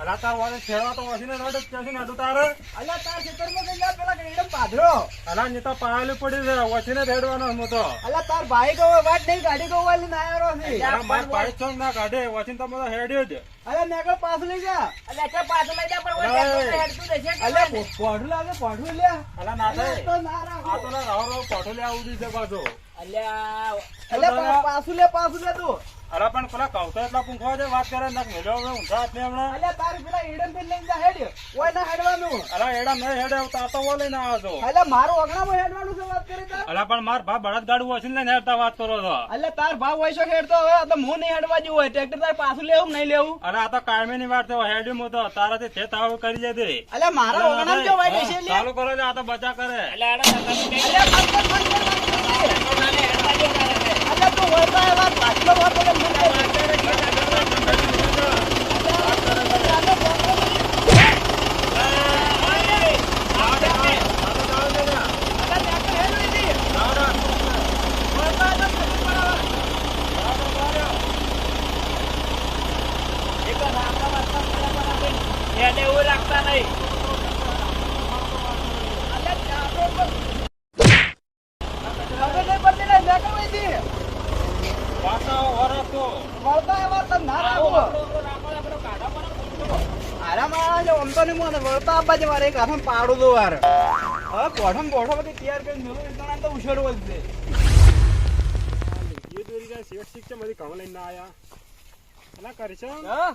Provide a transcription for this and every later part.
અલા વાળે છેડવા તો વસીને નડે ક્યાંથી નડું તારે અલ્યા તાર ખેતરમાં કઈ પેલા કઈડમ પાધરો અલા નીતા પાયેલી પડી છે વસીને રેડવાનો હું તો અલ્યા તાર ભાઈ કહો વાત નહીં ગાડી કહો એટલે ના આવ્યો છે અલા માર પાઇપ છો ના કાઢે વસીને તમે તો હેડ્યો જ અલે મેગલ પાસ લઈ જા અલા પોઢું પોઢું લે અલા ના થાય રાવ રાવ પાઠો લે આવું લે, પાછું લે તું. અલા પણ પેલા કવતો એટલા પૂંખવા છે વાત કરે નાખ મેળો હવે ઊંધા હાથ હમણાં. અલે તાર પેલા એડમથી લઈને જા હેડ ઓય ના હેડવાનું. અલા એડમ નહીં હેડે તા તો લઈને આવો છો. અલે મારું અગણામાં હેડવાનું છે વાત કરે તાર. અલા પણ માર ભા બળદ ગાડું વસીને લઈને હેડતા વાત કરો છો. અલે તાર ભાવ હોય છે હેડતો હવે આ તો હું નહીં હેડવા જેવું હોય. ટ્રેક્ટર તાર પાછું લેવું નહીં લેવું? અરે આ તો કાયમી ની વાત છે હેડ્યું હું તો. તારાથી તે તાવ કરી લે દે અલે મારા ઓગણામાં જો વાય છે લે. ચાલુ કરો લે આ તો બચા કરે. અલે અલે Bye-bye. આમ તો નહીં મને વળતા આપવા મારે એક હાથમાં પાડું દો વાર. હવે પોઠમ પોઠો બધી તૈયાર કરીને તો ઉછેડવો જ છે. લીટી દોરી રહ્યા શેઠ શીખ છે મારી ઘઉં લઈને ના આયા. અલા કરશો હા?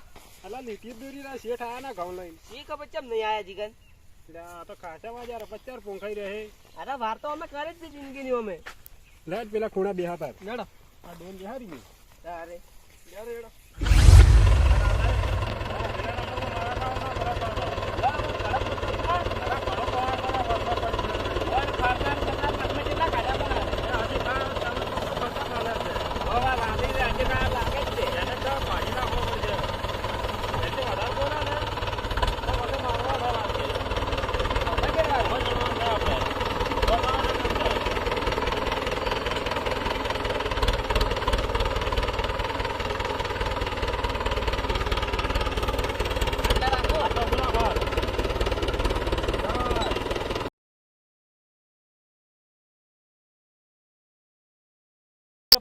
અલા લીટી દોરી રહ્યા શેઠ આયા ના ઘઉં લઈને. ઈ ખબર ચમ નહીં આયા જીગન? આ તો ખાસામાં જયારે પચાર પોંખાઈ રહે. અરે વાર તો અમે કરી જ જિંદગીની અમે. લેટ પેલા ખૂણા બેહાતા મેડમ આ ડોન બેહારી ગઈ. અરે. પાજ્યા જેટલે જા હજી જે આ ને ના, ના, આવતા. જાલમસિંહ ઓ આયા કે અલા ચો હાથે રહ્યો તો જે જે આવતા રહે ને એટલે અમે તો ચાર ના હવારના બેઠા છે લીટી દૂરી રહ્યા અરે રમતુજી આ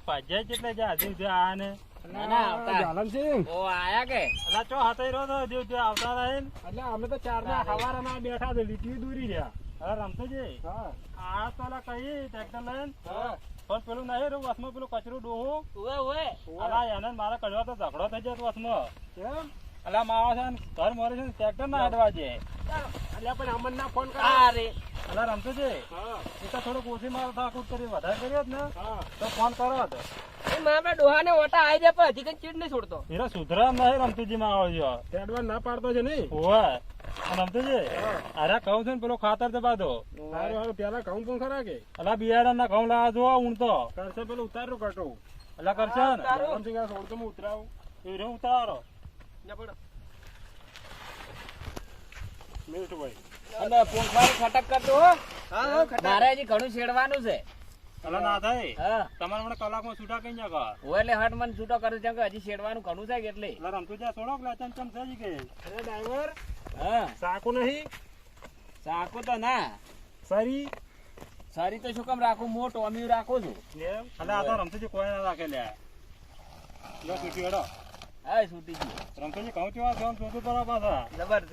તો અલા કઈ ટ્રેક્ટર લઈને? પણ પેલું નહીં રહ્યું વસમાં પેલું કચરું ડોહું. મારા કડવા તો ઝઘડો થઈ જાય વસમાં. કેમ? અલા માવા છે ઘર મોરે છે ને ટ્રેક્ટર ના હેડવા છે. અલ્યા પણ અમન ના ફોન અરે અલા રમતુજી એ તો થોડુંક ઓછી મારો થાકૂટ કરી વધારે કર્યો ને તો ફોન કરો હતો એ મારા ડોહાને ઓટા આવી જાય પણ હજી કઈ ચીડ નહીં છોડતો. સુધરા નહીં રમતુજી માં આવો છો. ના પાડતો છે નહીં? ઓવે રમતુજી અરે કહું છું ને પેલો ખાતર સારું સારું પેલા કહું પણ ખરા કે? અલા બિયારણ ના કહું લાવા જો તો. કરશે પેલું ઉતારું કટો અલા કરશે ને? રમસિંહ આ હું ઉતરાવું. એ રે ઉતારો. મિનિટ ભાઈ અને પોંખવાળી ખટક કરતો હો. મારે હજી ઘણું છેડવાનું છે. ના થાય. હા. તમારે મને કલાકમાં છૂટા કઈ જાગો? એટલે હટ મને છૂટો કરે છે કે હજી છેડવાનું ઘણું છે કે એટલે રમતું જ્યાં છોડો કે ચમ ચમ થઈ ગઈ? અરે ડ્રાઈવર હા. સાકુ નહીં? સાકો તો ના. સરી? સારી તો શું કામ રાખું? મોટો અમી રાખું છું. એટલે આ તો રમતુજી કોઈ ના રાખે લે. લો છૂટી હેડો. હા છૂટી ગયું કહું છું આ પરા પાછા.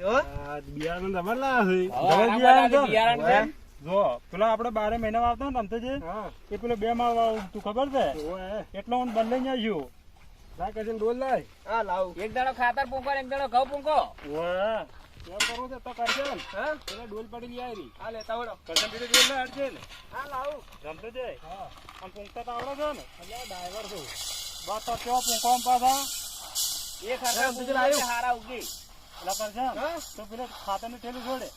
હો. બિયારણ જબર બિયારણ? જો પેલા બારે મહિના વાવતા ને રમતુજી એ પેલો બે માળ વાળું તું ખબર છે? એટલો હું બદલાઈ ને આવ્યું ના કશે ડોલ લાય. હા લાવ. એક દાડો ખાતર પૂંકો એક દાડો ઘઉં પૂંકો કેમ કરવું છે? તો કરજે ને. હા? પેલા ડોલ પડી ગયા રી હા લેતા વળો કરજે બીજે ડોલ અડજે ને. હા લાવ. રમતો આમ પૂંખતા તો આવડે છે ને. એટલે ડ્રાઈવર છું. બસ તો કેવો પૂંખો પાછા? એ ખાતર હા, પૂંકો લાવ્યું. એટલે હારા ઉગી. એટલે કરજે તો પેલા ખાતરની થેલી છોડે.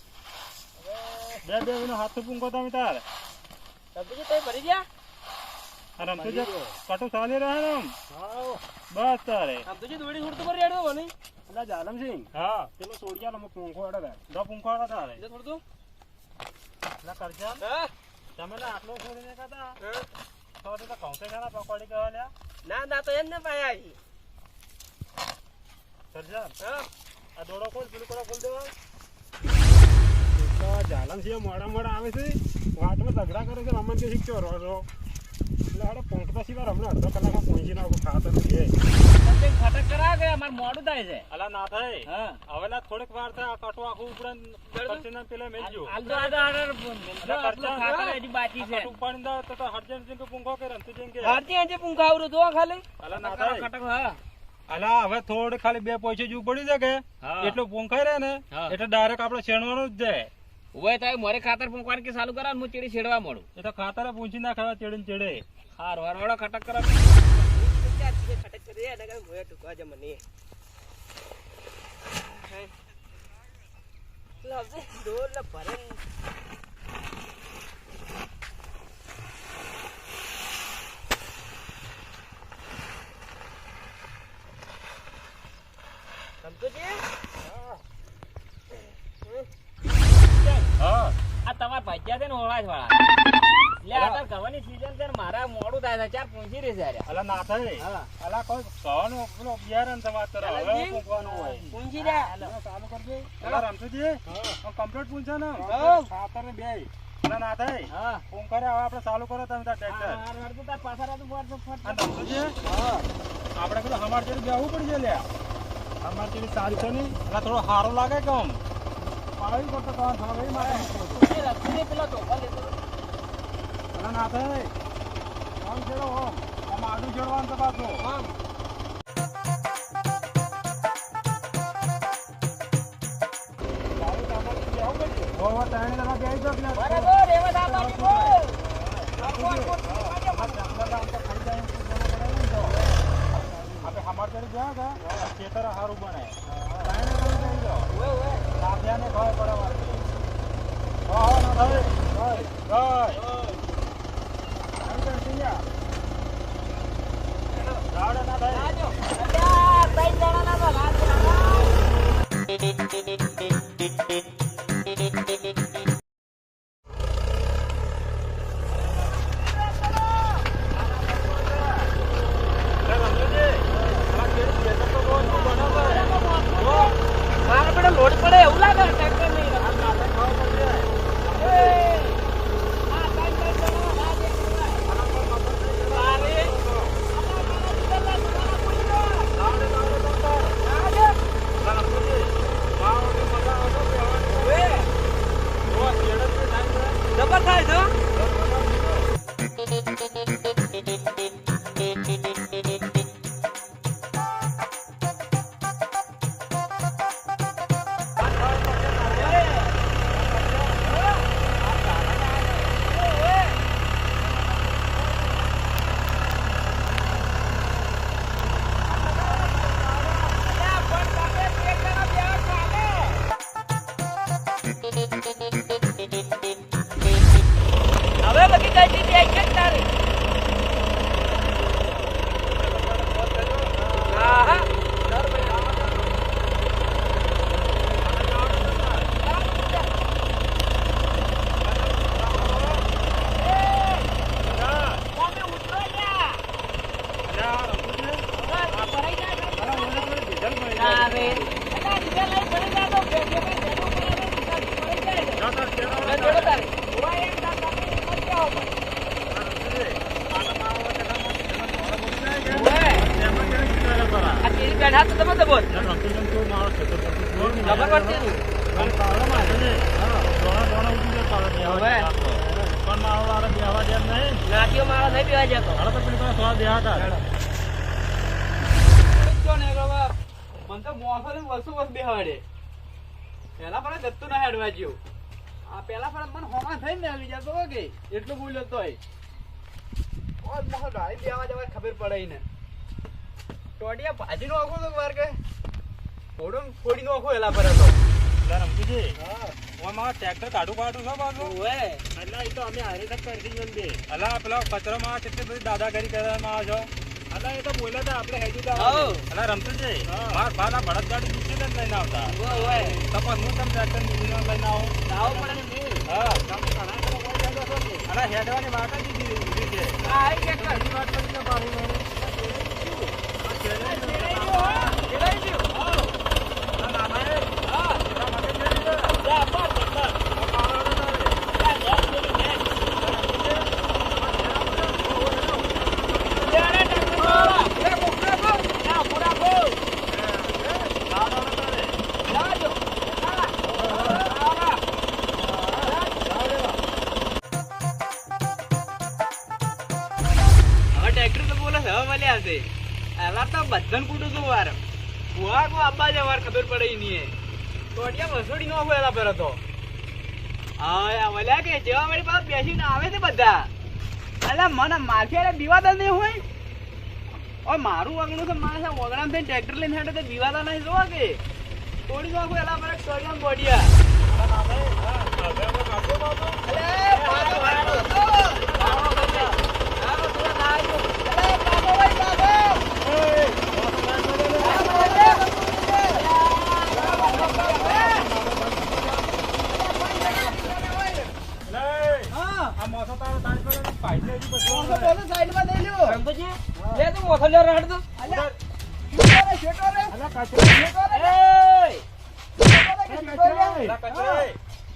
બે બે હાથ પૂંખો તમે તાર. રમતુજી તોય ભરી ગયા? કટુ ચાલી રહે ને બસ તારે. રમતુજી દોડી ઉડતું પર રેડો બની એટલે જાલમસિંહ હા. પેલો સોડિયા લમો પૂંખો અડે દો પૂંખો અડે તારે. એટલે થોડું એટલે કરજે ને. તમે ને આટલો છોડીને કહેતા તો તો તો કૌશે ખરા પકોડી કહેવા લ્યા. ના ના તો એમ ને પાયા કરજે હા? આ દોડો ખોલ પેલું કરો ખોલ દેવા. જાલમ છે મોડા મોડા આવે છે. વાતમાં ઝઘડા કરે છે રમણ કે શીખજો રો રો એટલે હાડે પહોંચતા સિવાય હમણાં અડધો કલાકમાં પહોંચી નાખો ખાતર છે મોડું થાય છે? અલા ના થાય. હા. હવે ના થોડીક વાર થાય આ કટો આખું ઉપડે કરશે પેલા મેલજો હાલ તો આ તો આડર હજી બાકી છે. કટું તો તો હરજન સિંહ પૂંખો કે રમતું જેમ કે. તો ખાલી. અલા ના થાય. હા. અલા હવે થોડું ખાલી બે પૈસે જેવું પડી જાય કે એટલું પોંખાઈ રહે ને એટલે ડાયરેક્ટ આપડે શેણવાનું જ જાય. ઉભે થાય મારે ખાતર પૂંખવાનું કે ચાલુ કરા હું ચીડી છેડવા મળું એ તો ખાતર પૂંછી ના ખાવા ચેડે ને ચેડે. હાર વારવાડો ખટક કરાવ ખટક કરી. એને કઈ ભોય ટૂંકા છે મને લાવજે ડોલ ભરે. આ તમાર ભજીયા છે ને ઓળાજ વાળા લે આ ગવાની સીઝન છે મારા મોડું થાય ચાર પૂંછી રહી છે અલા ના થાય. અલા કોઈ કહેવાનું પેલો બિયારણ તમારે તરફ હવે પૂંખવાનું હોય. પૂંજી રહ્યા ચાલુ કરજે. અલા રમતુજી આમ કમ્પ્લીટ પૂંછે ને. ખાતર ને બે. અલા ના થાય. હા. પૂંખરે હવે આપણે ચાલુ કરો તમે તાર ટ્રેક્ટર હાર વાર તાર પાછા રાતું ફટ ફટ આ રમતુજી આપણે પેલું હમાર જેવું બેહવું પડશે લ્યા. હમાર ચેડી સારી છે ને એટલે થોડો સારો લાગે કમ પાડી કરતો ભાવે મારે એ રસ્તી પેલો ચોખા લેતો અલા ના થાય આમ છેડો આમ. આમ આડું છેડવાનું તો પાછું. આમ. ચડી ગયા હતા ખેતર સારું બને જણા બેસી જાઓ. ખબર પડે વાંચી. પડતી તું. હવે. નાટીઓ માણસ નહીં પીવા જતો. જો ને બાબા, મને તો મોસો ને વસ્તુ વસ્તુ બેહાડે. પેલા પણ જતું ના હેડવા જ્યું. આ પેલા પણ મને હોમાં થઈને ને આવી જતો કે એટલું બોલ્યો તોય. ઓય મોસો ગાડી બેહવા જવા ખબર પડે ને. ટોટિયા ભાજીનો આખો તો વાર ફોડો ફોડી ફોડીનો એલા પર હતો. ટ્રેક્ટર કાઢું કાઢું છે બાજુ ઓએ એટલે એ તો અમે હારે તક કરી દઈએ બે. અલા પેલા કચરામાં કેટલી બધી દાદાગીરી કરવામાં આવે છો? અલા એ તો બોલ્યા હતા આપણે હેજુ હઉ. અલા રમતુજી માર બાલા બળદ ગાડી નીચે જ લઈને આવતા. ઉવે, ઉવે. તપાસ હું તમને ટ્રેક્ટર નીચે લઈને આવું? આવો પડે ને હા. તમે ઘણા અલા હેડવાની વાત જ દીધી છે. આ આઈ ટ્રેક્ટર. વાત કરી ને નહીં ટોટિયા વસોડી નો હોય એલા પર હા આવે છે બધા. અલા મને નહીં હોય. ઓ મારું વાગણું માણસ વગડામ થઈને ટ્રેક્ટર લઈને હેડે તો વિવાદા નહીં, જોવા કે અલા નાના એ, હા, હવે અમે કાઢો બાબુ. અલે પાછો પાછો તો આવો ભાઈ. આવો, થોડા ખાજો. અલે પાછો ભાઈ પાછો લે, હા આ મોસો તારો તારી પર એની પાઇપ છે, હજી બધું મોસો બોલો સાઈડમાં લઈ લ્યો રમતુજી, લે રાડ દો. અલ્યા શેટો રે શેટો શેટો! શેટો શેટો.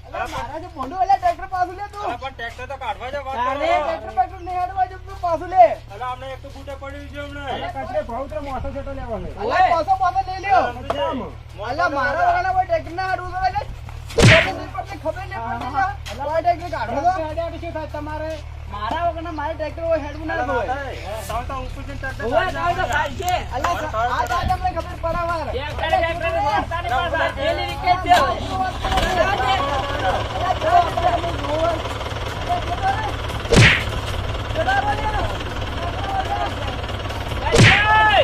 અલ્યા મારા જે ભોંડું અલ્યા ટ્રેક્ટર પાછું લે તું પણ ટ્રેક્ટર તો કાઢવા છે વાત તારે કરો. ટ્રેક્ટર બેક્ટર નહીં હેડવા જો તું પાછું લે અલા અમને એક તો બૂટે પડ્યું છે હમણાં. કચરે ભાવ તો મોસો છેટો લેવાનો. અલ્યા પાછો પાછો લઈ લ્યો મોસો અલ્યા મારા લેવાના. કોઈ ટ્રેક્ટર ના હાડવું તો એટલે ખબર નહીં પડતી, ખબર નહીં પડતી લ્યા. કોઈ ટ્રેક્ટર કાઢો તો મારા વગરના મારે ટ્રેક્ટર હોય હેડવું ના હોય તાવ તો ઉપર ટ્રેક્ટર ઉવે, તાવ તો નાખે. છે. અલ્યા આ તો તમને ખબર પડે ટ્રેક્ટર, ટ્રેક્ટર વાળતા ને પાછા. પેલી છે. એય!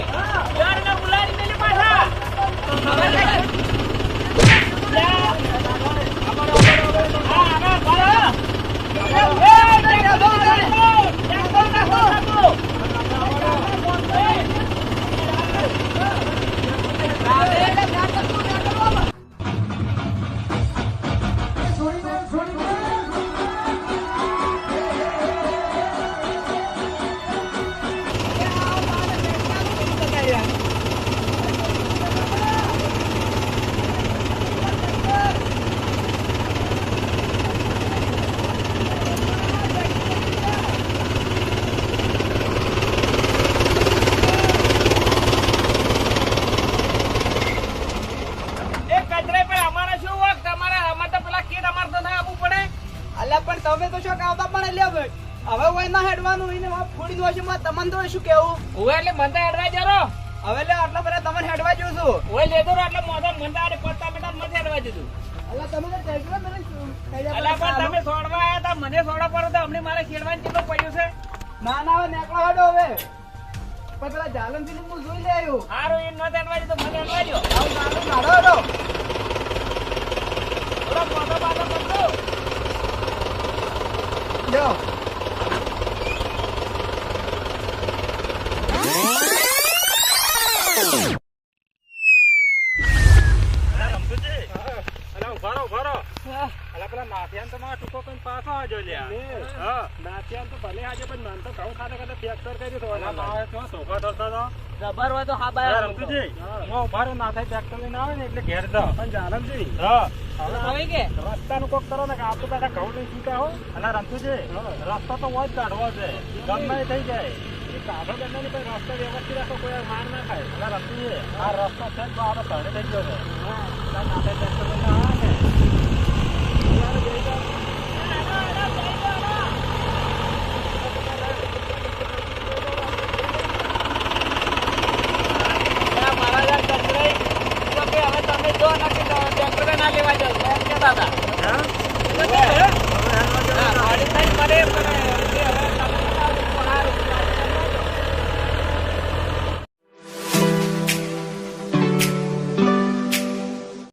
યારને બોલાવી મેલી પાછા. જા. શું એટલે મને તો હેડવા જરો હવે લે આટલા બધા તમને હેડવા જોઉં છું. ઓય લેતો એટલે મોઢા મને તો આડે પડતા હેડવા અલ્યા તમે તો ટ્રેક્ટર મને અલા પણ તમે સોડવા આયા તા મને સોડા પર તો અમને મારે ખેડવાનું કેટલું પડ્યું છે? ના ના હવે નેકળો હેડો હવે. પણ પેલા જાલમ હું જોઈ લે આવ્યો. હારું એ ન હેડવા દીધું મને હેડવા દો આવું જાલમ કાઢો હેડો. થોડો મોઢો બાધો કરજો. લ્યો. નાથિયાન તો મારા ટૂંકો કઈ પાછો આજો લ્યા. હા. નાથિયાન તો ભલે આજે પણ મને તો ઘઉં ખાતા ખાતા ફેક્ટર કરી તો સોફા ધરતા તો જબર હોય તો હા બાય. રમતુજી હું. ઊભા રહ્યો નાથાઈ ફેક્ટર લઈને આવે ને એટલે ઘેર તો પણ જાનમજી. હા. હવે કે? રસ્તાનું કોક કરો ને કે આપણે બધા ઘઉં લઈ છૂટા હો અને રમતુજી રસ્તો તો હોય જ કાઢવો છે. ગમે થઈ જાય. કાઢો ગમે રસ્તો વ્યવસ્થિત રાખો કોઈ માર ના ખાય. અલા રમતુજી આ રસ્તો છે તો આપણે તળે થઈ ગયો છે. નાથાઈ